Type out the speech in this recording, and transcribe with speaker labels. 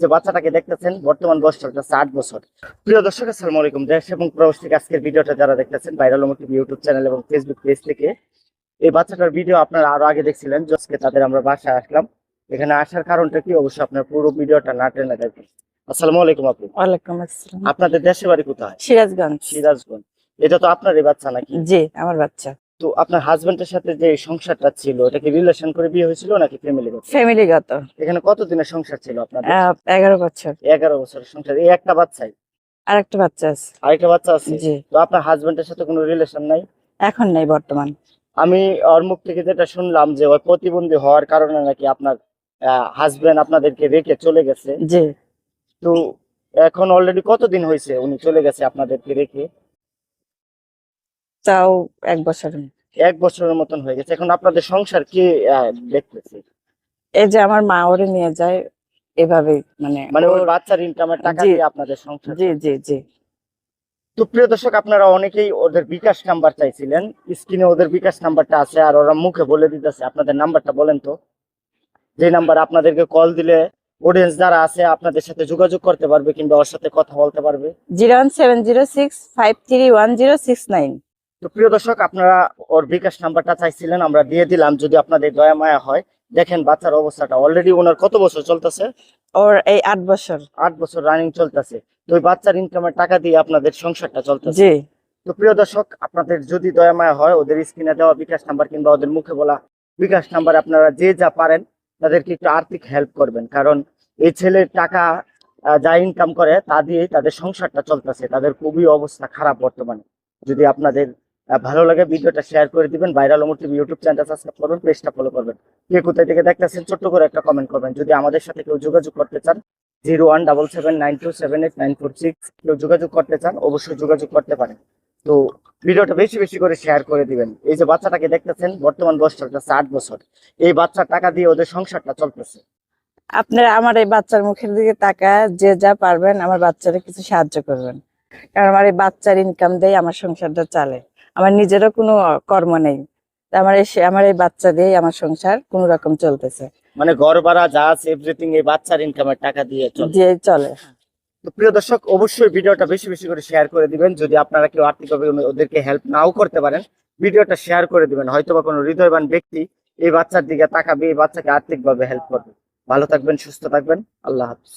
Speaker 1: যে বাচ্চাটাকে দেখতেছেন বর্তমান বয়স চলতেছে আট বছর। প্রিয় দর্শক আসসালামু আলাইকুম। দেশ এবং প্রবাস থেকে আজকের ভিডিওটা যারা দেখতেছেন ভাইরাল মোটিভ ইউটিউব চ্যানেল এবং ফেসবুক পেজ থেকে এই বাচ্চাটার ভিডিও আপনারা আরও আগে দেখছিলেন জসকে তাদের আমরা বাসায় আসলাম। এখানে আসার কারণটা কি? অবশ্যই আপনার পুরো ভিডিওটা না টেনে দেখবেন। আসসালামু আলাইকুম আপু।
Speaker 2: ওয়ালাইকুম আসসালাম।
Speaker 1: আপনাদের দেশের বাড়ি কোথায়?
Speaker 2: সিরাজগঞ্জ।
Speaker 1: সিরাজগঞ্জ। এটা তো আপনারই বাচ্চা নাকি?
Speaker 2: জি আমার বাচ্চা।
Speaker 1: তো আপনার হাজবেন্ডের সাথে যে সংসারটা ছিল এটা কি রিলেশন করে বিয়ে হয়েছিল নাকি ফ্যামিলিগত
Speaker 2: ফ্যামিলিগত
Speaker 1: এখানে কতদিনের সংসার ছিল আপনাদের
Speaker 2: আহ, এগারো বছর।
Speaker 1: এগারো বছরের সংসার। এই একটা বাচ্চাই?
Speaker 2: আর একটা বাচ্চা আছে।
Speaker 1: আরেকটা বাচ্চা আছে?
Speaker 2: জি।
Speaker 1: তো আপনার হাজবেন্ডের সাথে কোনো রিলেশন নাই?
Speaker 2: এখন নাই বর্তমান।
Speaker 1: আমি ওর মুখ থেকে যেটা শুনলাম যে ওই প্রতিবন্ধী হওয়ার কারণে নাকি আপনার হাজবেন্ড আপনাদেরকে রেখে চলে গেছে।
Speaker 2: জি।
Speaker 1: তো এখন অলরেডি কতদিন হয়েছে উনি চলে গেছে আপনাদেরকে রেখে?
Speaker 2: তাও এক বছর
Speaker 1: এক বছরের মতন হয়ে গেছে। এখন আপনাদের সংসার কে দেখতেছে?
Speaker 2: এই যে আমার মা ওরে নিয়ে যায় এভাবে মানে
Speaker 1: মানে ওই
Speaker 2: ওর-
Speaker 1: বাচ্চার ইনকামের টাকা দিয়ে আপনাদের সংসার
Speaker 2: জি জি জি।
Speaker 1: তো প্রিয় দর্শক আপনারা অনেকেই ওদের বিকাশ নাম্বার চাইছিলেন। স্ক্রিনে ওদের বিকাশ নাম্বারটা আছে আর ওরা মুখে বলে দিতেছে। আপনাদের নাম্বারটা বলেন তো। যে নাম্বার আপনাদেরকে কল দিলে অডিয়েন্স যারা আছে আপনাদের সাথে যোগাযোগ করতে পারবে কিংবা ওর সাথে কথা বলতে পারবে।
Speaker 2: Zero one seven zero six five three one zero six nine.
Speaker 1: তো প্রিয় দর্শক আপনারা ওর বিকাশ নাম্বারটা চাইছিলেন আমরা দিয়ে দিলাম। যদি আপনাদের দয়া মায়া হয় দেখেন বাচ্চার অবস্থাটা অলরেডি ওনার কত বছর চলতেছে?
Speaker 2: ওর এই আট বছর।
Speaker 1: আট বছর রানিং চলতেছে। তো ওই বাচ্চার ইনকামের টাকা দিয়ে আপনাদের সংসারটা চলতেছে।
Speaker 2: জি।
Speaker 1: তো প্রিয় দর্শক আপনাদের যদি দয়া মায়া হয় ওদের স্ক্রিনে দেওয়া বিকাশ নাম্বার কিংবা ওদের মুখে বলা বিকাশ নাম্বার আপনারা যে যা পারেন তাদেরকে একটু আর্থিক হেল্প করবেন। কারণ এই ছেলের টাকা যা ইনকাম করে তা দিয়েই তাদের সংসারটা চলতেছে। তাদের খুবই অবস্থা খারাপ বর্তমানে। যদি আপনাদের ভালো লাগে ভিডিওটা শেয়ার করে দিবেন। ভাইরাল মোটিভ ইউটিউব চ্যানেলটা সাবস্ক্রাইব করবেন পেজটা ফলো করবেন। কে কোথায় থেকে দেখতেছেন, ছোট্ট করে একটা কমেন্ট করবেন। যদি আমাদের সাথে কেউ যোগাযোগ করতে চান zero one double seven nine two seven eight nine four six কেউ যোগাযোগ করতে চান, অবশ্যই যোগাযোগ করতে পারেন। তো ভিডিওটা বেশি বেশি করে শেয়ার করে দিবেন। এই যে বাচ্চাটাকে দেখতেছেন, বর্তমান বয়স চলতেছে আট বছর। এই বাচ্চার টাকা দিয়ে ওদের সংসারটা চলতেছে।
Speaker 2: আপনারা আমার এই বাচ্চার মুখের দিকে তাকা যে যা পারবেন আমার বাচ্চারা কিছু সাহায্য করবেন। কারণ আমার এই বাচ্চার ইনকাম দিয়ে, আমার সংসারটা চলে। আমার নিজেরও কোনো কর্ম নেই। আমার এই আমার এই বাচ্চা দিয়ে আমার সংসার কোন রকম চলতেছে।
Speaker 1: মানে ঘর ভাড়া যা আছে এভরিথিং এই বাচ্চার ইনকামের টাকা দিয়ে চলে।
Speaker 2: দিয়ে চলে।
Speaker 1: প্রিয় দর্শক অবশ্যই ভিডিওটা বেশি বেশি করে শেয়ার করে দিবেন। যদি আপনারা কেউ আর্থিকভাবে ওদেরকে হেল্প নাও করতে পারেন ভিডিওটা শেয়ার করে দিবেন। হয়তো বা কোনো হৃদয়বান ব্যক্তি এই বাচ্চার দিকে তাকাবে এই বাচ্চাকে আর্থিকভাবে হেল্প করবে। ভালো থাকবেন সুস্থ থাকবেন। আল্লাহ হাফিজ।